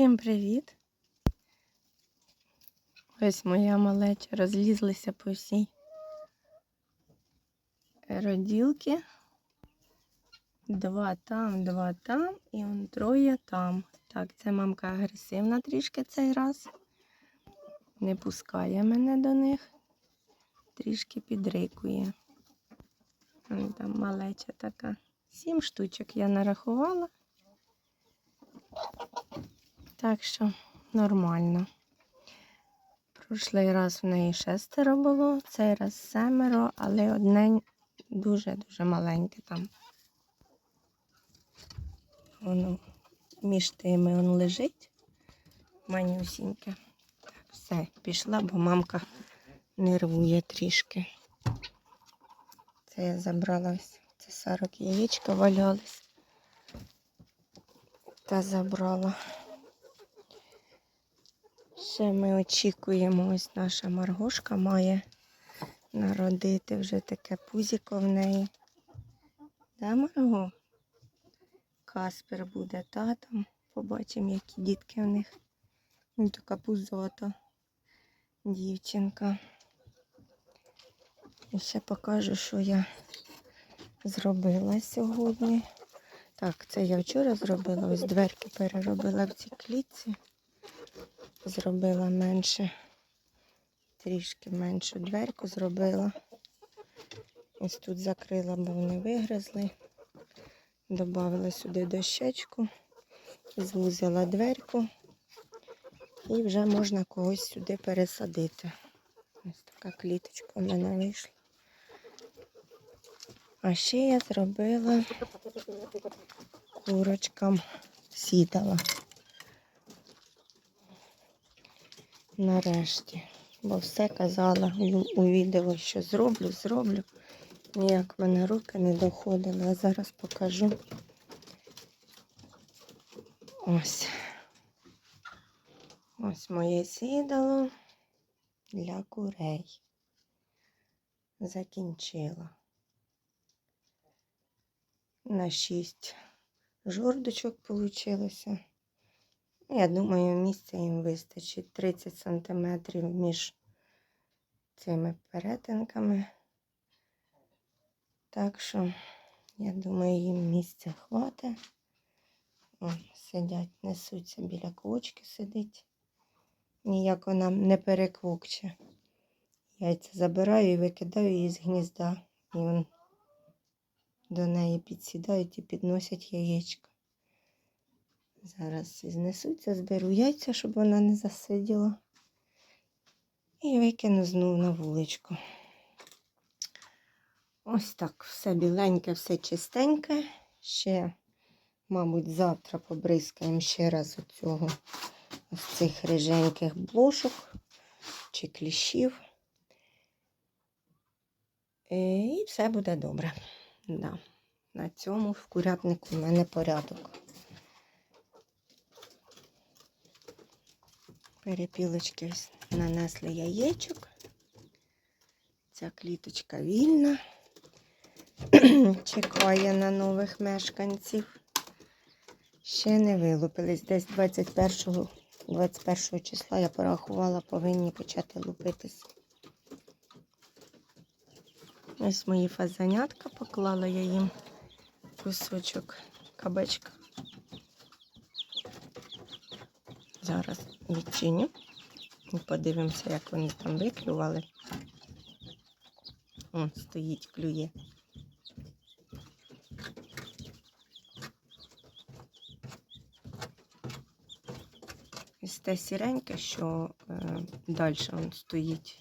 Всім привіт! Ось моя малеча розлізлися по всій роділки. Два там, два там і он троє там. Так, це мамка агресивна трішки цей раз. Не пускає мене до них. Трішки підрикує. Там малеча така. Сім штучок я нарахувала. Так що нормально. Прошлий раз в неї шестеро було, цей раз семеро, але одне дуже-дуже маленьке там. Воно між тими он лежить. Манюсіньке. Все, пішла, бо мамка нервує трішки. Це я забрала ось це 40 яєчка валялись. Та забрала. Ще ми очікуємо, ось наша Маргошка має народити вже таке пузіко в неї. Да, Марго? Каспер буде татом. Побачимо, які дітки в них. Він така пузота дівчинка. І ще покажу, що я зробила сьогодні. Так, це я вчора зробила. Ось дверки переробила в цій клітці. Зробила менше, трішки меншу дверку зробила. Ось тут закрила, бо вони вигризли. Добавила сюди дощечку, звузила дверку і вже можна когось сюди пересадити. Ось така кліточка в мене вийшла. А ще я зробила курочкам сідала. Нарешті. Бо все казала у- відео, що зроблю, зроблю. Ніяк в мене руки не доходили. А зараз покажу. Ось. Ось моє сідало для курей. Закінчила. На шість жордочок получилося. Я думаю, місця їм вистачить 30 сантиметрів між цими перетинками. Так що, я думаю, їм місця хватить. О, сидять, несуться біля квочки сидить. Ніяк вона не переквокче. Яйця забираю і викидаю її з гнізда. І до неї підсідають і підносять яєчко. Зараз знесуться, зберу яйця, щоб вона не засиділа. І викину знову на вуличку. Ось так, все біленьке, все чистеньке. Ще, мабуть, завтра побризкаємо ще раз оцього ось цих риженьких блошок чи кліщів. Е, І все буде добре. Да. На цьому в курятнику в мене порядок. Перепілочки нанесли яєчок. Ця кліточка вільна. Чекає на нових мешканців. Ще не вилупились. Десь 21, 21 числа я порахувала, повинні почати лупитись. Ось мої фазанятка, поклала я їм кусочок кабачка. Зараз відчиню і подивимося, як вони там виклювали. О, стоїть, клює. Ось те сіреньке, що е, далі он стоїть.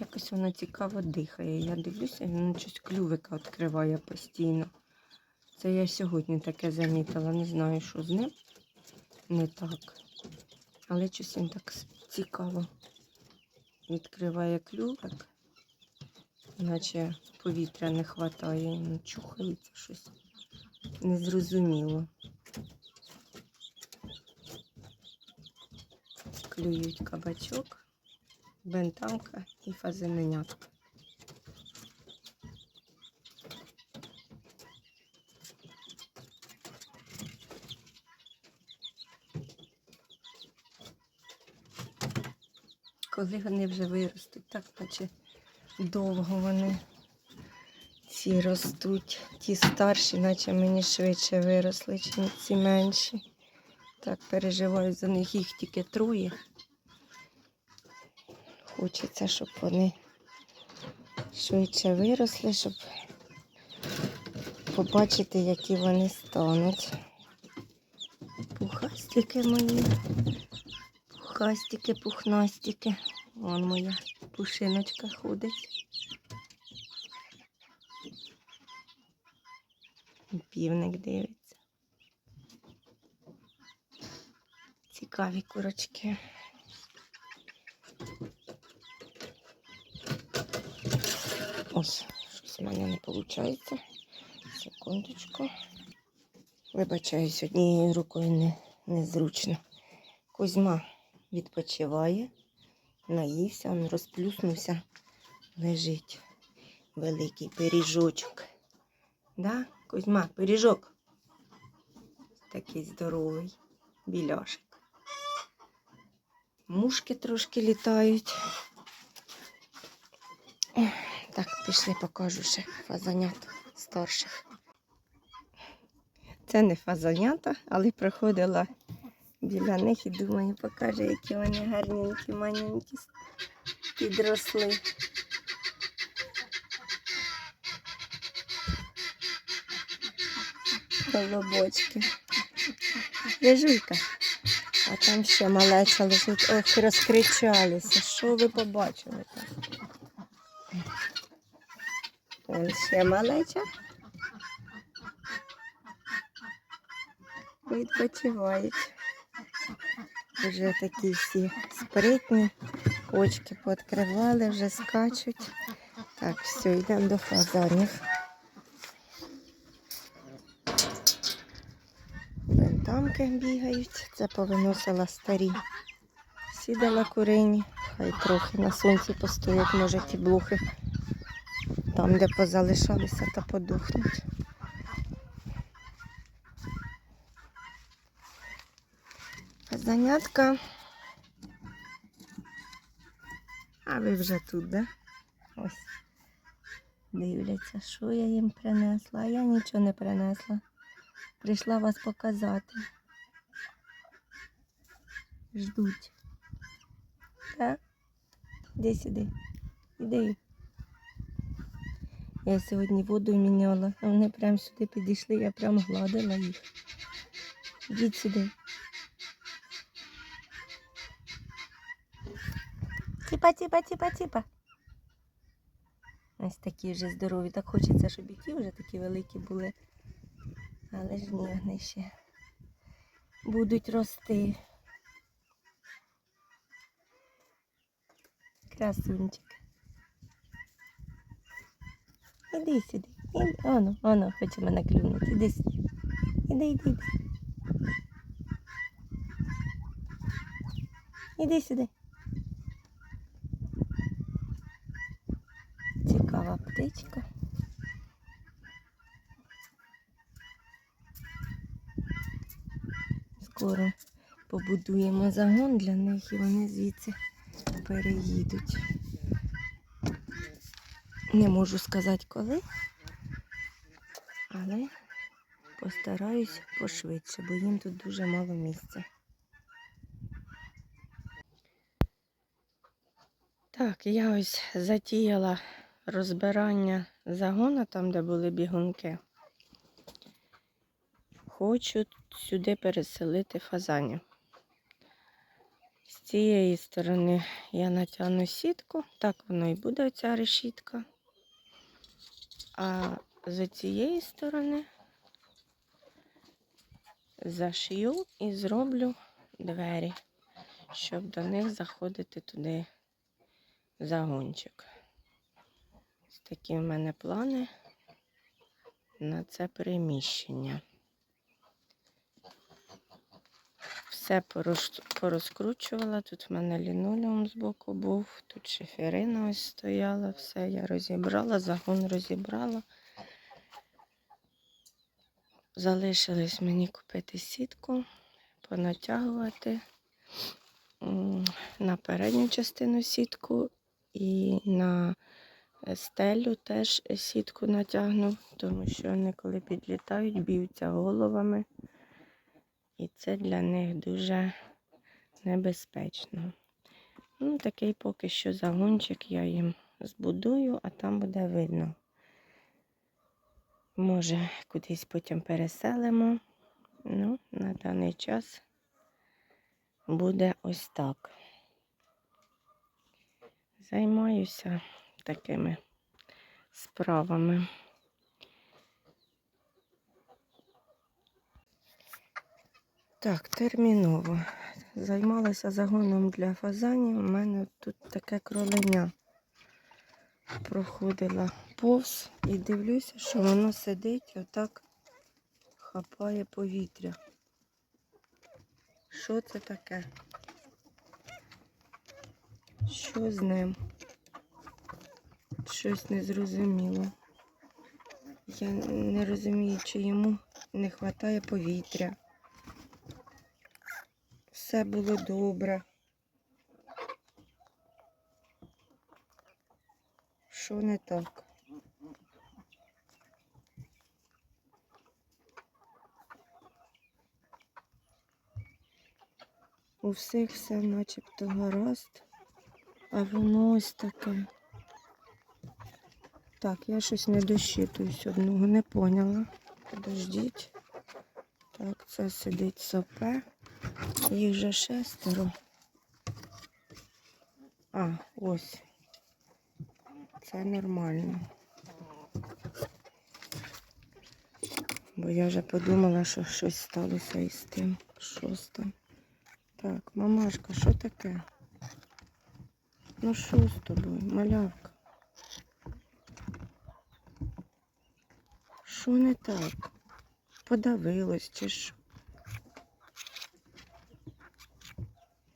Якось воно цікаво дихає. Я дивлюся, воно щось клювика відкриває постійно. Це я сьогодні таке замітила. Не знаю, що з ним. Не так. Але щось він так цікаво відкриває клювик, наче повітря не вистачає, ну, чухається щось незрозуміло. Клюють кабачок, бентамка і фазененятка. Коли вони вже виростуть, так наче довго вони ці ростуть. Ті старші, наче мені швидше виросли, ніж ці менші. Так переживаю за них, їх тільки троє. Хочеться, щоб вони швидше виросли, щоб побачити, які вони стануть. Пухастики мої. Пухастики, пухнастики. Вон моя пушиночка ходить. Півник дивиться. Цікаві курочки. Ось, щось в мене не виходить. Секундочку. Вибачаюсь, однією рукою не, незручно. Кузьма відпочиває, наївся, він розплюснувся, лежить великий пиріжочок. Да, Кузьма, пиріжок. Такий здоровий, біляшик. Мушки трошки літають. Так, пішли, покажу ще фазанят старших. Це не фазанята, але проходила біля них і думаю, покаже, які вони гарненькі, маленькі підросли. Колобочки. Лежуйка. А там ще малеча лежить. Ох, розкричалися. Що ви побачили там? Вон ще малеча. Відпочивають. Вже такі всі спритні. Очки пооткривали, вже скачуть. Так, все, йдемо до фазанів. Бентамки бігають. Це повиносила старі. Сідала курині. Хай трохи на сонці постоять, може ті блохи там, де позалишалися, та подухнуть. Занятка. А ви вже тут, да? Ось. Дивляться, що я їм принесла, я нічого не принесла. Прийшла вас показати. Ждуть. Так? Іди сюди. Іди. Я сьогодні воду міняла, вони прямо сюди підійшли, я прям гладила їх. Ідіть сюди. Тіпа, тіпа, тіпа, тіпа. Ось такі вже здорові. Так хочеться, щоб і ті вже такі великі були. Але ж ні, вони ще будуть рости. Красунчик. Іди сюди. Іди. Оно, оно, хоче мене клюнути. Іди сюди. Іди, іди, іди. Іди сюди. Птичка. Скоро побудуємо загон для них і вони звідси переїдуть. Не можу сказати коли, але постараюсь пошвидше, бо їм тут дуже мало місця. Так, я ось затіяла розбирання загону, там, де були бігунки. Хочу сюди переселити фазанів. З цієї сторони я натягну сітку, так воно і буде оця решітка. А з цієї сторони зашию і зроблю двері, щоб до них заходити туди загончик. Такі в мене плани на це переміщення. Все порозкручувала. Тут в мене лінолеум збоку був, тут шиферина ось стояла, все я розібрала, загон розібрала. Залишилось мені купити сітку, понатягувати на передню частину сітку і на стелю теж сітку натягну, тому що вони коли підлітають, б'ються головами. І це для них дуже небезпечно. Ну, такий поки що загончик я їм збудую, а там буде видно. Може, кудись потім переселимо. Ну, на даний час буде ось так. Займаюся такими справами. Так, терміново. Займалася загоном для фазанів. У мене тут таке кроленя проходила повз і дивлюся, що воно сидить отак хапає повітря. Що це таке? Що з ним? Щось незрозуміло. Я не розумію, чи йому не вистачає повітря. Все було добре. Що не так? У всіх все начебто гаразд, а воно ось таке. Так, я щось не дощитуюсь одного, не поняла. Подождіть. Так, це сидить сопе. Їх вже шестеро. А, ось. Це нормально. Бо я вже подумала, що щось сталося із тим шостим. Так, мамашка, що таке? Ну що з тобою, малявка? Що не так? Подавилось чи що?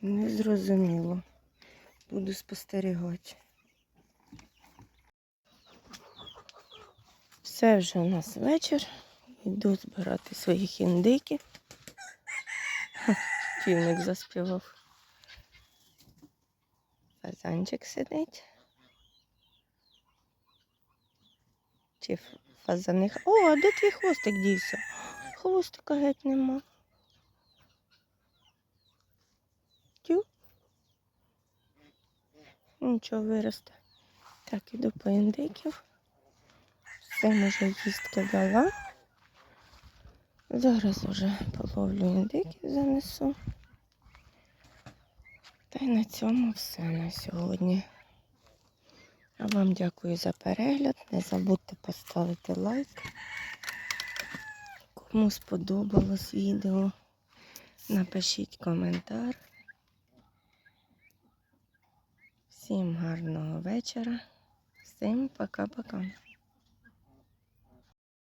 Не зрозуміло. Буду спостерігати. Все вже у нас вечір. Йду збирати своїх індиків. Півник заспівав. Фазанчик сидить. Чи ф- фазаних. О, а де твій хвостик дівся? Хвостика геть нема. Тю. Нічого виросте. Так, іду по індиків. Все може їстки дала. Зараз уже половлю індиків занесу. Та й на цьому все на сьогодні. А вам дякую за перегляд. Не забудьте поставити лайк. Кому сподобалось відео, напишіть коментар. Всім гарного вечора. Всім пока-пока.